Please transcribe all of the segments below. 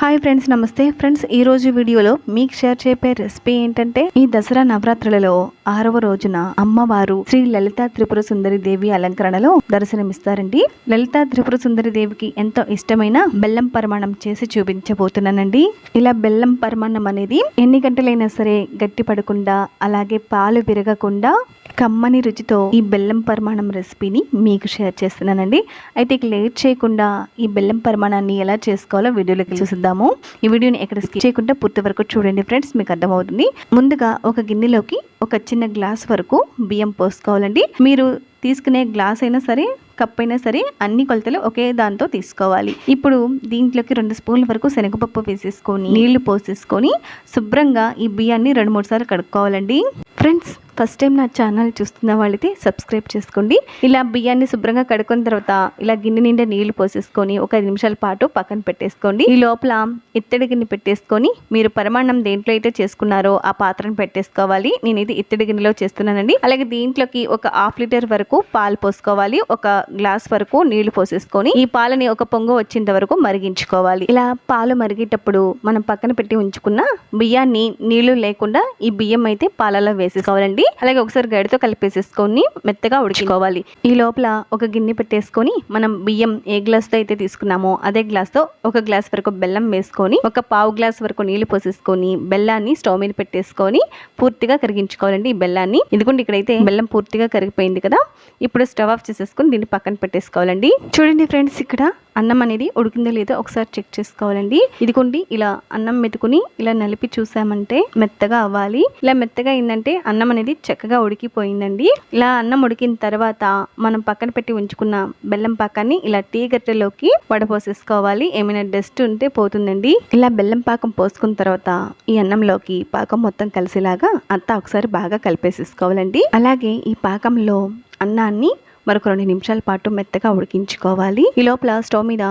Hi friends నమస్తే. Friends ఈ రోజు వీడియోలో మీకు షేర్ చేపే రెసిపీ ఏంటంటే ఈ దసరా నవరాత్రులలో ఆరవ రోజున అమ్మవారు శ్రీ లలితా త్రిపుర సుందరి దేవి అలంకరణలో దర్శనమిస్తారండి. లలితా త్రిపుర సుందరి దేవికి ఎంతో ఇష్టమైన బెల్లం పరిమాణం చేసి చూపించబోతున్నానండి. ఇలా బెల్లం పరిమాణం అనేది ఎన్ని గంటలైనా సరే గట్టి పడకుండా అలాగే పాలు విరగకుండా కమ్మని రుచితో ఈ బెల్లం పరిమాణం రెసిపీని మీకు షేర్ చేస్తున్నానండి. అయితే ఇక లేట్ చేయకుండా ఈ బెల్లం పరిమాణాన్ని ఎలా చేసుకోవాలో వీడియోలోకి చూసిద్దాము. ఈ వీడియోని ఎక్కడ స్కిప్ చేయకుండా పూర్తి వరకు చూడండి ఫ్రెండ్స్ మీకు అర్థమవుతుంది. ముందుగా ఒక గిన్నెలోకి ఒక చిన్న గ్లాస్ వరకు బియ్యం పోసుకోవాలండి. మీరు తీసుకునే గ్లాస్ అయినా సరే కప్ అయినా సరే అన్ని కొలతలు ఒకే దాంతో తీసుకోవాలి. ఇప్పుడు దీంట్లోకి రెండు స్పూన్ల వరకు శనగపప్పు వేసేసుకొని నీళ్ళు పోసేసుకొని శుభ్రంగా ఈ బియ్యాన్ని రెండు మూడు సార్లు కడుక్కోవాలండి. ఫ్రెండ్స్ ఫస్ట్ టైం నా ఛానల్ చూస్తున్న వాళ్ళైతే సబ్స్క్రైబ్ చేసుకోండి. ఇలా బియ్యాన్ని శుభ్రంగా కడుక్కున్న తర్వాత ఇలా గిన్నె నిండా నీళ్ళు పోసేసుకొని ఒక ఐదు నిమిషాల పాటు పక్కన పెట్టేసుకోండి. ఈ లోపల ఇత్తడి గిన్నె పెట్టేసుకొని మీరు పరిమాణం దేంట్లో అయితే చేసుకున్నారో ఆ పాత్రను పెట్టేసుకోవాలి. నేనైతే ఇత్తడి గిన్నెలో చేస్తున్నానండి. అలాగే దీంట్లోకి ఒక హాఫ్ లీటర్ వరకు పాలు పోసుకోవాలి. ఒక గ్లాస్ వరకు నీళ్ళు పోసేసుకొని ఈ పాలని ఒక పొంగు వచ్చేంత వరకు మరిగించుకోవాలి. ఇలా పాలు మరిగేటప్పుడు మనం పక్కన పెట్టి ఉంచుకున్న బియ్యాన్ని నీళ్ళు లేకుండా ఈ బియ్యం అయితే పాలలో వేసేసుకోవాలండి. అలాగే ఒకసారి గడితో కలిపేసేసుకొని మెత్తగా ఉడికిపోవాలి ఈ లోపల ఒక గిన్నె పెట్టేసుకొని మనం బియ్యం ఏ గ్లాస్తో అయితే తీసుకున్నామో అదే గ్లాస్తో ఒక గ్లాస్ వరకు బెల్లం వేసుకొని ఒక పావు గ్లాస్ వరకు నీళ్ళు పోసేసుకొని బెల్లాన్ని స్టవ్ మీద పెట్టేసుకొని పూర్తిగా కరిగించుకోవాలండి ఈ బెల్లాన్ని. ఎందుకంటే ఇక్కడైతే బెల్లం పూర్తిగా కరిగిపోయింది కదా. ఇప్పుడు స్టవ్ ఆఫ్ చేసేసుకొని దీన్ని పక్కన పెట్టేసుకోవాలండి. చూడండి ఫ్రెండ్స్ ఇక్కడ అన్నం అనేది ఉడికిందో లేదో ఒకసారి చెక్ చేసుకోవాలండి. ఇదిగోండి ఇలా అన్నం మెతుకుని ఇలా నలిపి చూసామంటే మెత్తగా అవ్వాలి. ఇలా మెత్తగా అయిందంటే అన్నం అనేది చక్కగా ఉడికిపోయిందండి. ఇలా అన్నం ఉడికిన తర్వాత మనం పక్కన పెట్టి ఉంచుకున్న బెల్లం పాకాన్ని ఇలా టీ గట్టెలోకి వడపోసేసుకోవాలి. ఏమైనా డస్ట్ ఉంటే పోతుందండి. ఇలా బెల్లం పాకం పోసుకున్న తర్వాత ఈ అన్నంలోకి పాకం మొత్తం కలిసేలాగా అంతా ఒకసారి బాగా కలిపేసేసుకోవాలండి. అలాగే ఈ పాకంలో అన్నాన్ని మరొక రెండు నిమిషాల పాటు మెత్తగా ఉడికించుకోవాలి. ఈ లోపల స్టవ్ మీద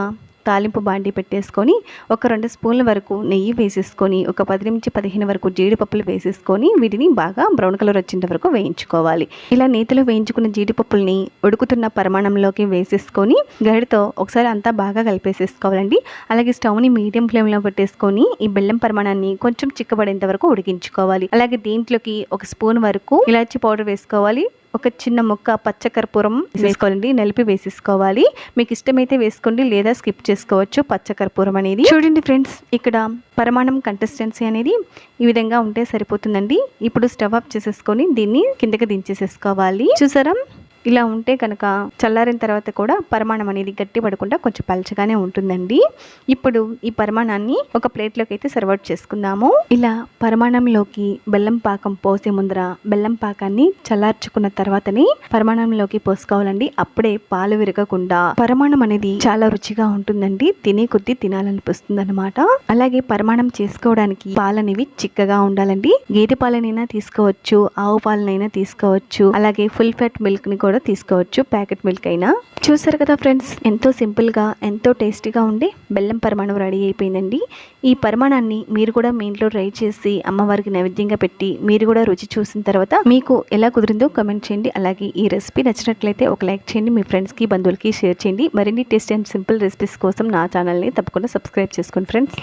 తాలింపు బాండి పెట్టేసుకొని ఒక రెండు స్పూన్ల వరకు నెయ్యి వేసేసుకొని ఒక పది నుంచి పదిహేను వరకు జీడిపప్పులు వేసేసుకొని వీటిని బాగా బ్రౌన్ కలర్ వచ్చేంత వరకు వేయించుకోవాలి. ఇలా నేతిలో వేయించుకున్న జీడిపప్పుల్ని ఉడుకుతున్న పరిమాణంలోకి వేసేసుకొని గడితో ఒకసారి అంతా బాగా కలిపేసేసుకోవాలండి. అలాగే స్టవ్ని మీడియం ఫ్లేమ్లో పెట్టేసుకొని ఈ బెల్లం పరిమాణాన్ని కొంచెం చిక్కబడేంత వరకు ఉడికించుకోవాలి. అలాగే దీంట్లోకి ఒక స్పూన్ వరకు ఇలాచి పౌడర్ వేసుకోవాలి. ఒక చిన్న ముక్క పచ్చకర్పూరం వేసుకోవాలండి నలిపి వేసేసుకోవాలి. మీకు ఇష్టమైతే వేసుకోండి లేదా స్కిప్ చేసుకోవచ్చు పచ్చకర్పూరం అనేది. చూడండి ఫ్రెండ్స్ ఇక్కడ పరిమాణం కంటెస్టెన్సీ అనేది ఈ విధంగా ఉంటే సరిపోతుందండి. ఇప్పుడు స్టవ్ ఆఫ్ చేసేసుకొని దీన్ని కిందకి దించేసేసుకోవాలి. చూసారా? ఇలా ఉంటే కనుక చల్లారిన తర్వాత కూడా పరిమాణం అనేది గట్టి పడకుండా కొంచెం పలచగానే ఉంటుందండి. ఇప్పుడు ఈ పరిమాణాన్ని ఒక ప్లేట్లోకి అయితే సర్వ్ చేసుకుందాము. ఇలా పరిమాణంలోకి బెల్లం పాకం పోసే ముందర బెల్లం పాకాన్ని చల్లార్చుకున్న తర్వాతనే పరిమాణంలోకి పోసుకోవాలండి. అప్పుడే పాలు విరగకుండా పరిమాణం అనేది చాలా రుచిగా ఉంటుందండి. తినే కొద్దీ తినాలనిపిస్తుంది అనమాట అలాగే పరిమాణం చేసుకోవడానికి పాలు అనేవి చిక్కగా ఉండాలండి. గేదె పాలనైనా తీసుకోవచ్చు ఆవు పాలనైనా తీసుకోవచ్చు. అలాగే ఫుల్ ఫ్యాట్ మిల్క్ని కూడా తీసుకోవచ్చు ప్యాకెట్ మిల్క్ అయినా. చూసారు కదా ఫ్రెండ్స్ ఎంతో సింపుల్గా ఎంతో టేస్టీగా ఉండే బెల్లం పరిమాణం రెడీ అయిపోయిందండి. ఈ పరిమాణాన్ని మీరు కూడా మీ ఇంట్లో ట్రై చేసి అమ్మవారికి నైవేద్యంగా పెట్టి మీరు కూడా రుచి చూసిన తర్వాత మీకు ఎలా కుదిరిందో కమెంట్ చేయండి. అలాగే ఈ రెసిపీ నచ్చినట్లయితే ఒక లైక్ చేయండి మీ ఫ్రెండ్స్కి బంధువులకి షేర్ చేయండి. మరిన్ని టేస్ట్ అండ్ సింపుల్ రెసిపీస్ కోసం నా ఛానల్ని తప్పకుండా సబ్స్క్రైబ్ చేసుకోండి ఫ్రెండ్స్.